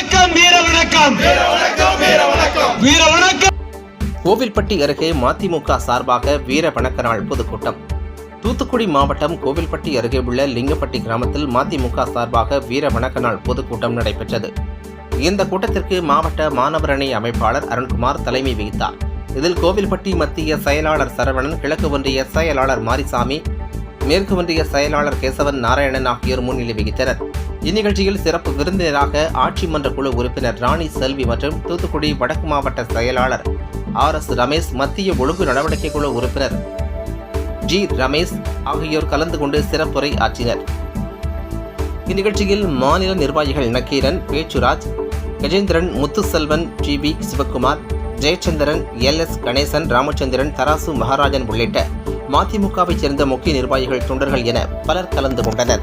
வணக்கம் வீர வணக்கம். வீர வணக்கம். கோவில்பட்டி அருகே மதிமுக சார்பாக வீர வணக்க நாள் பொதுக்கூட்டம். தூத்துக்குடி மாவட்டம் கோவில்பட்டி அருகே உள்ள லிங்கப்பட்டி கிராமத்தில் மதிமுக சார்பாக வீர வணக்க நாள் பொதுக்கூட்டம் நடைபெற்றது. இந்த கூட்டத்திற்கு மாவட்ட மாணவரணி அமைப்பாளர் அருண்குமார் தலைமை வகித்தார். இதில் கோவில்பட்டி மத்திய செயலாளர் சரவணன் கிழக்கு ஒன்றிய செயலாளர் மாரிசாமி மேற்கு ஒன்றிய செயலாளர் கேசவன் நாராயணன் ஆகியோர் முன்னிலை வகித்தனர். இந்நிகழ்ச்சியில் சிறப்பு விருந்தினராக ஆட்சி மன்ற குழு உறுப்பினர் ராணி செல்வி மற்றும் தூத்துக்குடி வடக்கு மாவட்ட செயலாளர் ஆர் எஸ் ரமேஷ் மத்திய ஒழுங்கு நடவடிக்கை குழு உறுப்பினர் ஜி ரமேஷ் ஆகியோர் கலந்து கொண்டு சிறப்புரை ஆற்றினர். இந்நிகழ்ச்சியில் மாநில நிர்வாகிகள் Nakkeeran Pechuraj Gajendran Muthuselvan G V Sivakumar Jayachandran L. S. Ganesan Ramachandran Tharasu Maharajan உள்ளிட்ட மதிமுகவைச் சேர்ந்த முக்கிய நிர்வாகிகள் தொண்டர்கள் என பலர் கலந்து கொண்டனர்.